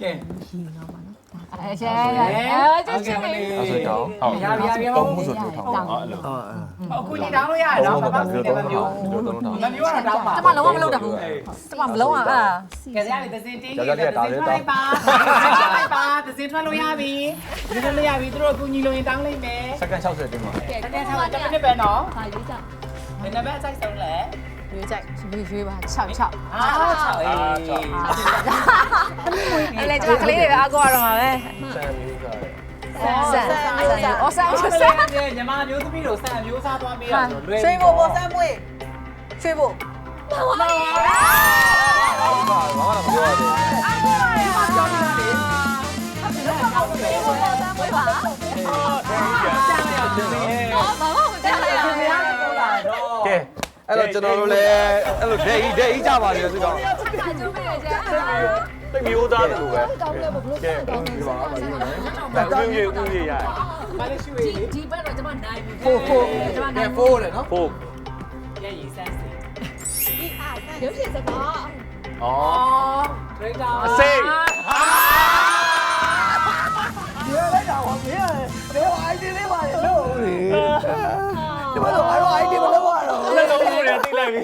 ကဲအဲရှယ်အဲကျချင်းနေအဲ့ဆိုတောင်းဟုတ်ရပြီရပြီတောင်းမှုဆိုလို့ထောင်းအောင်အဲ့လိုအခုညီတောင်းလို့ရတော့ဘာမှမဖြစ်ဘူးမျိုးဒီလိုတောင်းတောင်းမမျိုးတော့တောင်းပါကျမလုံးဝမလုပ်တတ်ဘူးကျမမလုံးဝအဲ့ဒါကဲရပြီသစင်တင်းကြီးသစင်ထွက်လိုက်ပါလိုက်ပါသစင်ထွက်လို့ရပြီသစင်လို့ရပြီသူတို့အခုညီလို့ရင်တောင်းလိုက်မယ်စက္ကန့်60တင်းပါတကယ်ထားတယ်တစ်ပဲနော်ဟာရွေးကြဘယ်နှပဲအဆိုင်ဆုံးလဲ ရွေးကြရွေးရွေးပါ6 6အာ6အေးအဲ့လေကျမကလေးတွေပဲအားကိုးရတော့မှာပဲစံမျိုးကဆန်ဆန်ဆန်အော်ဆန်ဆဆန်န်ညီမမျိုးသမီးတို့ဆန်မျိုးစားသွားပြီးတော့လွယ်ရွှေဘိုပေါ်စမ်းမွေးရွှေဘိုဘာမှတော့မပြောရသေးကဲအဲ့တော့ကျွ န်တော်တို့လည်းအဲ့လိုဒိတ်ဒိတ်ကြပါလေဆိုတော့တိတ်မျိုးသားတယ်လို့ပဲကဲဒီပါပါယူမယ်ဒါဦးကြီးဦးကြီးရဘာလို့ရှိဝေးလေဒီဘက်တော့ကျမနိုင်ပြီဖိုးဖိုးကျမနဲနိုင်ဖိုးတယ်နော်ဖို့ရည်စမ်းစီရုပ်ရှင်စကားဩအော်ဒရိတာအစိတ်ဒီလိုက်တာဟောမင်းဘယ်အိုင်ဒီလေးပါလေလို့ဒီမှာတော့အိုင်ဒီမလို့ပါတော့ လက်လုံးကိုရတိလိုက်ပြီ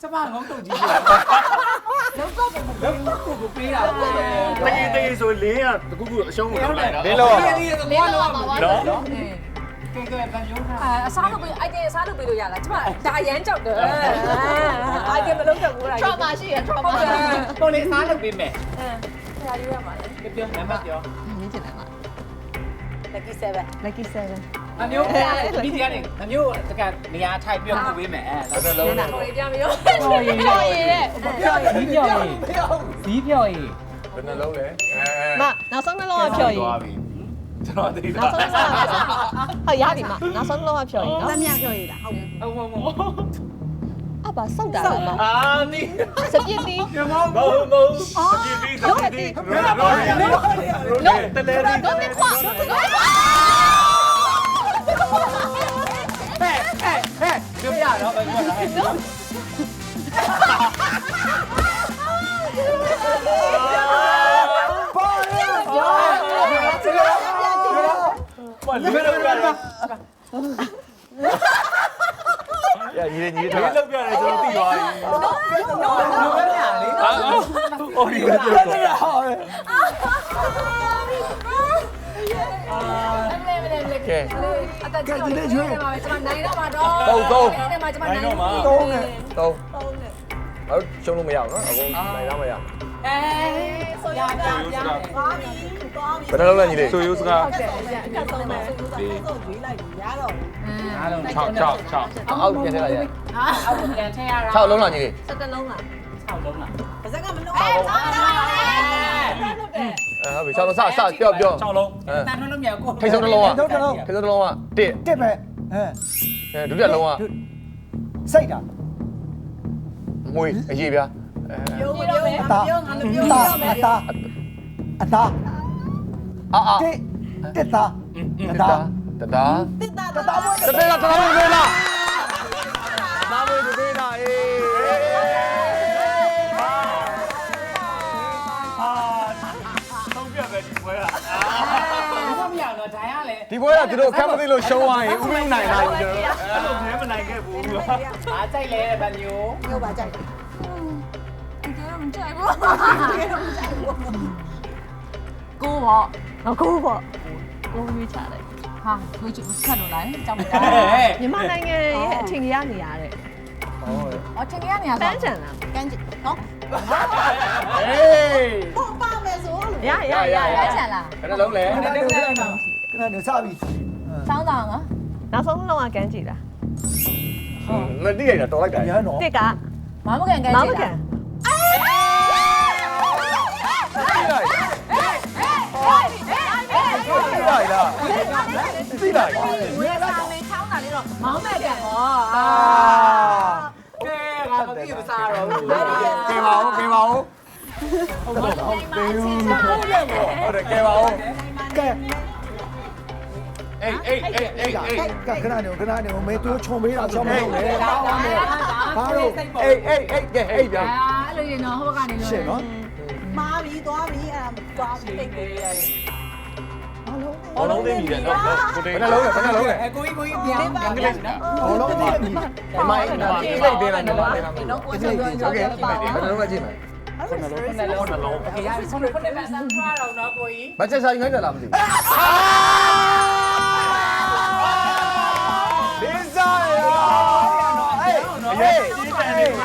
ကျမငုံတုတ်ကြီးလောက်တော့လောက်တော့ကိုပေးတာပဲတကယ်တကယ်ဆိုလင်းကတကူကူအရှုံးကိုထုတ်လိုက်တာလေးလောလေးလောလေးလောပါပါနော်ကဲကဲဗန်ယုံတာအဲအစားလုပ်ပြီးအိုက်တင်အစားလုပ်ပြီးလို့ရလားကျမဒါရမ်းကြောက်တယ်အိုက်တင်မလုပ်တော့ဘူးလား trauma ရှိရ trauma ဟုတ်တယ်ပုံလေးစားလုပ်ပေးမယ်ဆရာရွေးရမှာလေပြောနံပါတ်ပြောမြင်ချင်တယ်မှာ lucky 7 lucky 7 အမျိုးဒီတရားနေအမျိုးတကနေရာထိုက်ပြောပို့ပေးမယ်အဲတော့လုံးနာကိုပြန်ပြီးတော့ပြောရင်ပြောရတဲ့ပြောရင်ဒီပြောရင်ဒီပြောရင်ဘယ်နှလုံးလဲအဲမနောက်ဆုံးနှလုံးကဖြော်ရည်သွားပြီကျွန်တော်သိတာနောက်ဆုံးနှလုံးကဟုတ်ရပြီမနောက်ဆုံးနှလုံးကဖြော်ရည်တနော်မရပြောရတာဟုတ်ဟုတ်ဟုတ်ဟုတ်အပါစောက်တာလားမအာနီစပြစ်တီးပြမောမဟုတ်မဟုတ်စကြည့်ပြီးစကြည့်ပြီးလုံးတလဲဒီတော့တက်ခွာ ဟဲ့ဟဲ့ဟဲ့ပြောပြတော့ပြောတာဟဲ့ဘာလဲလောက်ပြတယ်ရညီလေးညီလေးလောက်ပြတယ်ကျွန်တော်သိသွားပြီပြောပြလေအာအော်ဒီလိုပြော တော့လေလေလေကဲအတကြီးလေးရွေးမှာပဲကျမနိုင်တော့မှာတော့နေမှာကျမနိုင်တော့သုံးနဲ့သုံးအဲ့ရှုံးလို့မရဘူးနော်အကုန်နိုင်တော့မရအဲဆိုရပြပြသွားပြီသွားပြီဘယ်နှလုံးလဲညီလေးဆိုရိုးစကားကတ်ဆုံးမယ်ဆိုတော့ရွေးလိုက်ရတော့အားလုံး6 6 6အောက်ပြန်ထည့်လိုက်ရဟာအောက်ပြန်ထည့်ရတာ6လုံးလားညီလေးစက်တလုံးလား6လုံးလားပါစက်ကမလို့အဲ အဲ6လုံးအဲဟုတ်ပြီ6လုံးစစပြောပြော6လုံးအဲတန်ထွန်းလို့မြောက်ကိုထိတ်ဆုံးတစ်လုံးကထုံးတစ်လုံးထိတ်ဆုံးတစ်လုံးက1တစ်ပဲအဲအဲဒုတိယလုံးကစိတ်တာမွေးအရေးပြားအဲပြောမပြောမယ်ပြောငါလည်းပြောတာရမယ်အတာအတာအာအာတစ်တစ်တာအတာတတာတစ်တာတတာဘွဲတတေးလားတတာမွေးသေးလားတတာ ပြပဲဒီပွဲကဘာမှမရတော့ဒိုင်ရလေဒီပွဲကသူတို့ကမ်းမသိလို့ရှုံးသွားရင်ဥပဒေနိုင်တာကြီးကျွန်တော်အဲ့လိုမဲမနိုင်ခဲ့ဘူးအားကြိုက်လဲဗန်မျိုးမျိုးပါကြိုက်တယ်အဲ့ဒါမကြိုက်ဘူးကိုပေါ့ငါကိုပေါ့ကိုရွေးချလိုက်ဟာကိုချစ်ခတ်လို့လားကြောက်မတာမြန်မာနိုင်ငံရဲ့အထင်ကြီးရနေရတဲ့အော်တင်ရနေရပဆိုန်းချန်လားကန်းချစ်နော်ဟေး ပေါ့ပါမယ်ဆိုလို့ရရရရကန်းချင်လားဘယ်နှလုံးလဲခဏနေခဏနေခဏနေစပြီစောင်းတောင်နော်နောက်ဆုံးနှလုံးကကန်းကြည့်လားမတိရတာတော်လိုက်တာရမ်းတော့တစ်ကမမကန်ကန်းမောချင်စ်မကလားန်တိလိုက်လားတိလိုက်ဝေးစာမေးချောင်းတာလေးတော့မောင်းမဲ့ကန်ဟောအာ ကဲငါမသိဘူးစားတော့ဘူး ကဲပါဦးကဲပါဦး ဟုတ်တော့ဟုတ်တယ်ဟုတ်တယ်ဟုတ်တယ်ကဲပါဦးကဲအေးအေးအေးအေးအေးကခဏနေခဏနေမေတိုးချုံပေးတာချုံမလို့လေဒါအောင်မယ်ဘာလို့အေးအေးအေးကဲအေးဗျာအဲ့လိုရင်တော့ဟိုကနေလို့ရှင်းနော်မာပြီးသွားပြီးအဲ့ဒါသွားပြီးတိတ်ပေးရတယ်ဘောလုံးသိမိတယ်နော်ကိုတင်ဘယ်နှလုံးလဲဘယ်နှလုံးလဲကိုကြီးကိုကြီးပြန်အင်္ဂလိပ်နော်ဘောလုံးသိမိတယ်ဒီမိုင်းဒီမိုင်းသိတယ်လားနော်ဟုတ်ကဲ့ဘယ်နှလုံးကကြည့်မလဲ ခုနလုံးခုနလုံးလုံးโอเคရပြီဆုံးခုနပဲဆန်းထွားတော့နော်ကိုကြီး မချက်ဆိုင်ငိုက်တယ်လားမသိဘူးလင်းစားရအေးအေးအေးအေး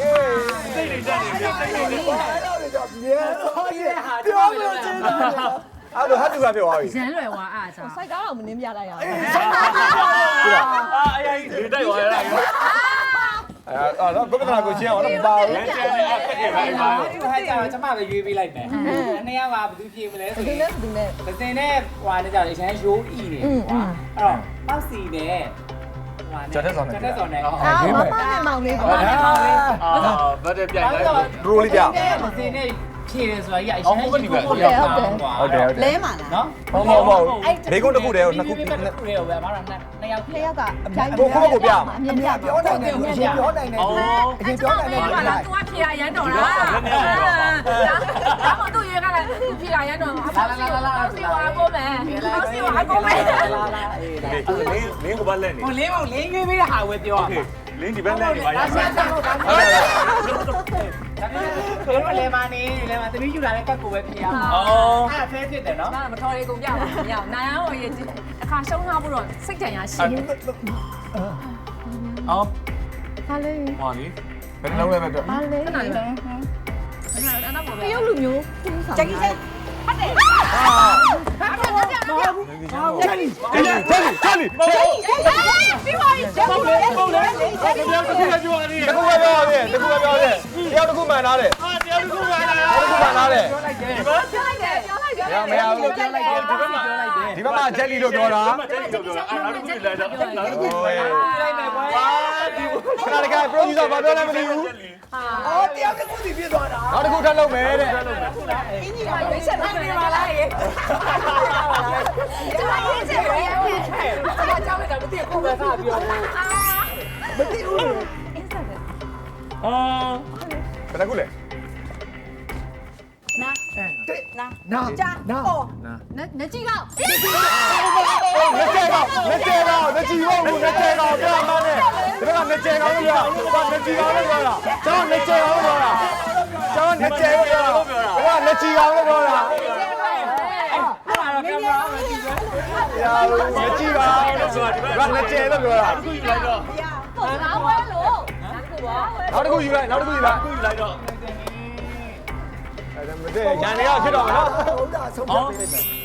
အေး စိတ်တွေတက်နေပြီစိတ်တွေတက်နေ အဲ့တော့ကြောင့်မြဲတော့ပြောလို့ချင်းတာ အဲ့လိုဟတ်တူကပြောသွားပြီ ရန်လွယ်ဝါအားကြောင့် စိုက်ကားတော့မနှင်းပြလိုက်ရအောင် အာအရင်လေတိုက်သွားရတာရော အဲ့တော့ကိုပဒနာကိုချင်းအောင်တော့မပါဘူးရန်ကျန်နေအဖက်ခဲ့ပါပါဒီဟာကျတော့ကျမပဲရွေးပေးလိုက်မယ်နှစ်ယောက်ကဘယ်သူဖြေမလဲဆိုဒီရင်နဲ့ဒီနဲ့ပစင်နဲ့ဟွာနဲ့ကြောင့်အရင်ရိုးဤနေဟွာအဲ့တော့ပေါက်စီနဲ့ဟွာနဲ့ချက်တဲ့စော်နဲ့အာမမနဲ့မောင်လေးဟောပေါ့ဒါမောင်လေးအာဗတ်တဲ့ပြိုင်လိုက် ဒရိုလေးပြ ပစင်နဲ့ ဖြေတယ်ဆိုတာကြီးအရင်ကရှိဖို့ဟုတ်တယ်ဟုတ်တယ်ဟုတ်တယ်ဟုတ်တယ်လဲမှာလားနော်ဟုတ်မဟုတ်မဟုတ်ဘေးကုန်းတစ်ခုတည်းကိုနှစ်ခုနှစ်ခုတည်းကိုပဲအမကနှစ်ယောက်နှစ်ယောက်ကအပြိုင်ကိုကိုကိုပြမှာအမြင်ပြပြောနိုင်တယ်အရင်ပြောနိုင်တယ်အရင်ပြောနိုင်တယ်ဟုတ်လား तू ကဖြေရရန်တော်လားဒါမှမဟုတ်သူရွေးကလည်း तू ဖြေရရန်တော်မှာလာလာလာလာဆီဝါကိုမယ်အောက်ဆီဝါကိုမယ်လင်းလင်းကိုပါလက်နေဟိုလင်းမောင်လင်းရွေးပေးတဲ့ဟာဝယ်ပြောရမှာလင်းဒီဘက်လက်နေပါရဟုတ်တယ် တော့ဒါမှမဟုတ်ဒါပေမဲ့လေမနေလေမသမီးယူလာတဲ့ကတ်ကိုပဲပြရမှာအော်အဲ့ဖဲဖြစ်တယ်နော်ဒါမတော်ရေကုန်ပြပါမရနိုင်အောင်ရအခါရှုံးထားဖို့တော့စိတ်ကြံရရှိတယ်အော်ဘာလဲဟောလေဘယ်နှလုံးလဲမဲ့တော့ဘာလဲခဏလေးအဲ့ဒါပေါ်ပဲတရုတ်လူမျိုးသူ့ဆောင်ကြက်ကြီးစက်ချာလီချာလီချာလီချာလီပြီးပါပြီကျ န်ပြီလေဟုတ်လေအဲ့ဒါပြောတစ်ခုပြောရသေးတယ်တခုပဲပြောရသေးတယ်တခုပဲပြောရသေးတယ်တယောက်တစ်ခုမှန်သားတယ်အာတရားတစ်ခုပါလားတခုမှန်သားတယ်ပြောလိုက်တယ်ပြောလိုက်တယ်ပြောလိုက်တယ်မရဘူးပြောလိုက်တယ်ဒီဘက်မှာပြောလိုက်တယ်ဒီဘက်မှာဂျက်လီလို့ပြောတာမတက်လို့ပြောတာအာနောက်တစ်ခုလိုက်တော့နောက်တစ်ခုဟိုးလိုက်မယ်ကွာခဏတခါ producer ဘာပြောလဲမသိဘူးအော်တရားတစ်ခုစီပြသွားတာနောက်တစ်ခုထပ်လုပ်မယ်တဲ့အင်းကြီးကရွေးချက်လိုက်နေပါလားရေကျမရွေးချက်ရရပြီ အဲ့ဒါကြောင့်လည်းမသိဘူးပဲသာပြောဘူးမသိဘူးအာဘယ်နှခုလဲနာနာကြာနာပေါ်နကြည့်ကောက်လက်ကျဲကောင်လက်ကျဲကောင်လက်ချီဟုတ်ဘူးလက်ကျဲကောင်ပြောမှန်းနဲ့ဒီဘက်ကလက်ကျဲကောင်လို့ပြောတာလက်ချီကောင်လို့ပြောတာကျွန်တော်လက်ကျဲကောင်လို့ပြောတာကျွန်တော်လက်ကျဲကောင်လို့ပြောတာဘယ်ကလက်ချီကောင်လို့ပြောတာအဲ့ဒါတော့ ကင်မရာမကြည့်ဘူးရာလက်ချီကောင်လို့ဆိုတာဒီဘက်ကလက်ကျဲလို့ပြောတာတစ်ခုယူလိုက်တော့ဟုတ်လားဝဲလို့ဒါကူပါနောက်တစ်ခုယူလိုက်နောက်တစ်ခုယူလိုက်တစ်ခုယူလိုက်တော့အဲ့ဒါမသိရန်နေရဖြစ်တော့မနော်ဟုတ်တာဆုံးဖြတ်ပေးလိုက်မယ်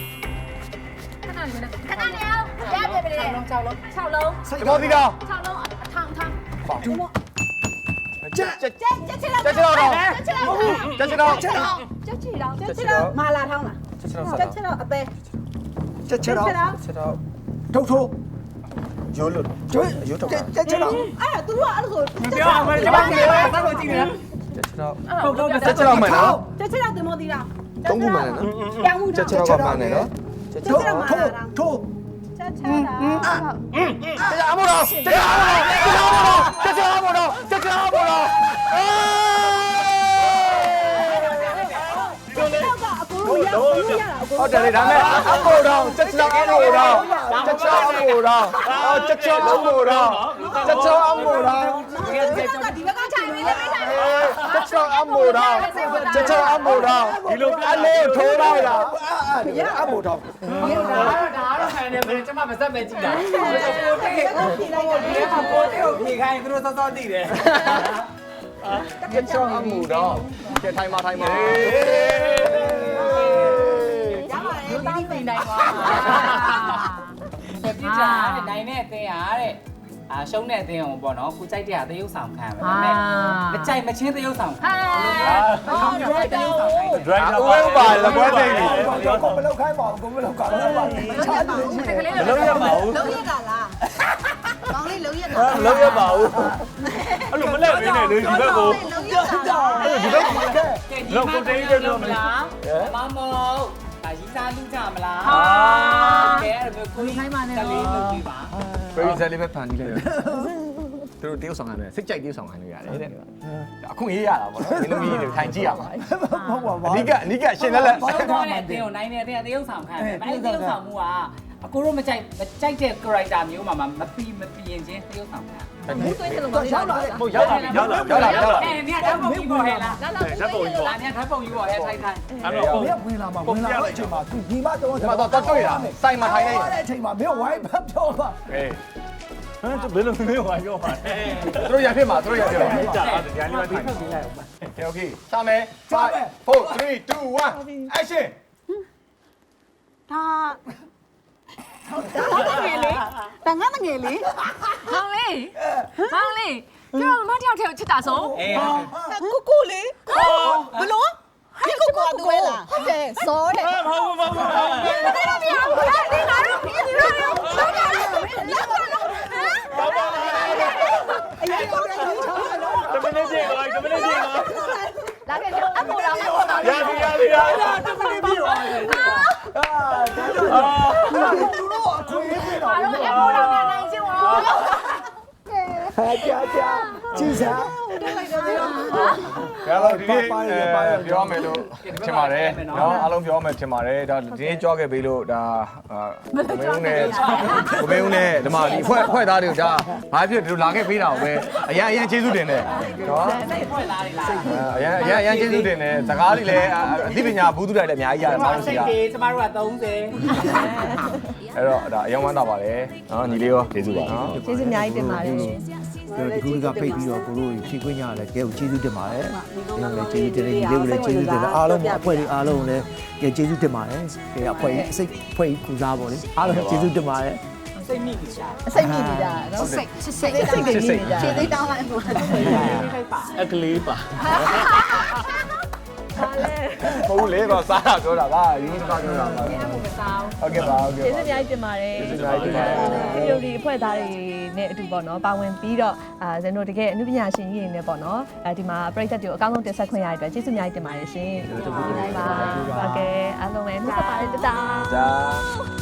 ခဏလေးခဏလေးအောင်ရပြပြလေး6လုံး6လုံးဒီမော်ဒီကောင်6လုံးအထောင်ထောင်ချက်ချက်ကြက်ကြက်ချစ်တော့တက်ချတော့တော့ချက်ချက်တော့တက်ချတော့ချက်ချတော့ချက်ချတော့ကြက်ချစ်တော့မာလာထောင်းလားတက်ချတော့ကြက်ချစ်တော့အသေး ချက်ချက်တော့ချက်တော့ထုတ်ထုတ်ရိုးလို့ကျွတ်ရိုးတော့ချက်ချက်တော့အဲ့ဒါသူတို့ကအဲ့လိုဆိုပြောအောင်မကျမနေပါသာလို့ကြည့်နေတက်ချတော့ဟုတ်တော့တက်ချတော့မှန်နော်ကြက်ချစ်တော့တင်မောတီလားသုံးခုမှန်တယ်နော်ပြောင်းမှုတက်ချတော့ကမှန်တယ်နော်ကြက်ထုတ်ချစ်တော့မာထုတ်လာထောင်းထုတ်ကြက်ချစ်တာတက်အမို့တော့တက်အမို့တော့တက်အမို့တော့တက်အမို့တော့အေး ကအကိုရအကိုရတာအကိုဟုတ်တယ်လေဒါမဲ့အမို့တော့တက်ချအမို့တော့တက်ချအမို့တော့အော်တက်ချအမို့တော့တက်ချအမို့တော့ဒီဘက်ကခြိုင်လေးလေးထိုင်တက်ချအမို့တော့တက်ချအမို့တော့ဒီလိုအလေးထိုးလိုက်တာအာရအမို့တော့ဒါတော့ဒါတော့ခံနေမယ်ကျမမစက်ပဲကြည့်တာကိုတေးကိုတေးကိုဒီကကိုတေးကိုဖြေခိုင်းသူတို့စောစောသိတယ်တက်ချအမို့တော့ကဲထိုင်ပါထိုင်ပါ ရပါတယ်လူသားသိနိုင်ပါပြကြတဲ့နိုင်တဲ့အသင်းဟာတဲ့အာရှုံးတဲ့အသင်းအောင်ပေါ့နော်ကိုကြိုက်တဲ့သရုပ်ဆောင်ခံရမယ်ဒါပေမဲ့မကြိုက်မချင်းသရုပ်ဆောင်ခံဟဲ့ဘယ်လိုလဲသရုပ်ဆောင်ခံတယ်ဒရိုက်တာဦးဝဲပါလက်ပွဲသိနေကိုမလောက်ခိုင်းပါဘူးကိုမလောက်ကောင်းပါဘူးချားတယ်ချင်းကလေးမလုံးရပါဘူးလုံးရတာလားကောင်းလေးလုံးရတာမလုံးရပါဘူးအဲ့လိုမလက်ရင်းနဲ့လေဒီဘက်ကိုလုံးရတာဒီဘက်ကကဲကဲဒီမှာပြောမလားမမော ဒါရီစားလူကြမလားကဲအဲ့လိုကိုကြီးခိုင်းပါနဲ့ကလေးလုပ်ပြီးပါပြေးစလေးပဲဖန်ကြည့်လိုက်ကသူတို့တရုတ်ဆောင်ခံတယ်စိတ်ကြိုက်တရုတ်ဆောင်ခံလို့ရတယ်တဲ့အခုရေးရတာပေါ့နော်မင်းသမီးတွေထိုင်ကြည့်ရမှာဟုတ်ပါပါအဓိကအဓိကရှင်လက်လက်ဘာလို့တော့လဲတင်းကိုနိုင်နေတဲ့အတရုပ်ဆောင်ခံတယ်။အဲဒီတရုပ်ဆောင်မှုက အကိုတို့မကြိုက်မကြိုက်တဲ့ character မျိုးမှာမပီမပီရင်ချင်းတရုပ်ဆောင်ခံ ဘူးသွင်းတယ်လို့မလေးတော့ ဟုတ်ရောက်လာပြီရောက်လာရောက်လာရောက်လာ ။အဲမြတ်ဓာတ်ပုံကြီးပေါ်ဟဲ့လား။ဓာတ်ပုံကြီးပေါ်။ဒါမြတ်ဓာတ်ပုံကြီးပေါ်ဟဲ့ထိုင်ထိုင် အဲ့တော့မင်းဝင်လာမှာဝင်လာတဲ့အချိန်မှာသူဒီမှာတော့ ဒီမှာတော့တက်တွေ့တာစိုက်မှာထိုင်နေ တဲ့အချိန်မှာမင်းဝိုင်းဖတ်ပြောပါ အေး ဟမ်ဘယ်လိုမျိုးပါပြောပါလဲ သူတို့ရဖြစ်မှာသူတို့ရဖြစ်မှာ ကြာပါတယ်ဒီနေ့မှထိုင် โอเคโอเคစမယ်5 4 3 2 1 action ဒါ ဒါငယ်လေးဒါငါငယ်လေးမောင်လေးမောင်လေးပြောတော့မတယောက်တည်းကိုချစ်တာဆုံး။အေးကိုကိုလေးဘလို့ဟဲ့ကိုကိုတူပဲလားဟုတ်တယ်စောတယ်မဟုတ်ဘူးမဟုတ်ဘူးမရဘူးလားဒီငါတို့ဒီလိုမျိုးတော့ကြတယ်လက်ပါတော့အရင်ကလည်းဒီချောင်းကတော့တမင်းကြီးကောတမင်းကြီးကောလာခဲ့တော့အမိုးလာမိုးလာရပြီရပြီရပြီတမင်းကြီးပါအာသူတို့ အခွင့်အရေးပေးပါတော့တော့အမိုးလာနိုင်ချင်းဝါဟာကြာ ကြာကြည်စား ရတော့ဒီနေ့ပြောမယ်လို့ထင်ပါတယ်เนาะအားလုံးပြောမယ်ထင်ပါတယ်ဒါဒီနေ့ကြွားခဲ့ပြီလို့ဒါကိုမေဦးနဲ့ကိုမေဦးနဲ့ဒီမှာဒီဖွဲ့ဖွဲ့သားတွေကိုဒါဘာဖြစ်ဒီလိုလာခဲ့ပေးတာပဲအရင်အရင်ကျေးဇူးတင်တယ်เนาะ ဖွဲ့လာတယ်လား။ အရင်အရင်အရင်ကျေးဇူးတင်တယ်စကားတွေလည်းအသိပညာဘူးသူတွေလည်းအများကြီးရတယ်မောင်း စိ စီ တ် က တွေကျမတို့က30 အဲ့တော့ဒါအရင်ဝမ်းသာပါတယ်เนาะညီလေးရောကျေးဇူးပါเนาะ ကျေးဇူးအများကြီးတင်ပါတယ် ဒီကူကပိတ်ပြီးတော့ကိုတို့ဖြည့်ခွင့် ်ရတယ်ကဲကိုကျေးဇူးတင်ပါတယ်ဒီလိုကျေးဇူးတင်တယ်ဒီလိုလည်းကျေးဇူးတင်တယ်အားလုံးအဖွဲ့တွေအားလုံးလည်းကဲကျေးဇူးတင်ပါတယ်ကဲအဖွဲ့အစိတ်အဖွဲ့ကူစားပါလေအားလုံးကျေးဇူးတင်ပါတယ်စိတ်မိနေကြတယ်အစိတ်မြင့်နေကြနော်စိတ်စိတ်စိတ်စိတ်တွေမြင့်နေကြခြေသိမ်းတောင်းလိုက်ပို့။စိတ်ပါအကလေးပါ ပါလေမဟုတ်လေတော့စားတာပြောတာပါယူစကားပြောတာပါ။အဲ့ဒါကိုမစားဘူး ဟုတ်ကဲ့ပါဟုတ်ကဲ့ကျေးဇူးပါအများကြီးတင်ပါတယ်ကျေးဇူးအများကြီးတင်ပါတယ် ဒီလိုဒီအဖွဲ့သားတွေနဲ့အတူပေါ့နော်ပါဝင်ပြီးတော့အာဇန်တို့တကယ်အမှုပညာရှင်ကြီးတွေနဲ့ပေါ့နော်အဲဒီမှာပရိသတ်တွေကိုအကောင်းဆုံးတင်ဆက်ခွင့်ရတဲ့အတွက်ကျေးဇူးအများကြီးတင်ပါတယ်ရှင်ကျေးဇူးပါဟုတ်ကဲ့အားလုံးပဲနှုတ်ဆက်ပါတယ်တတား ဒါ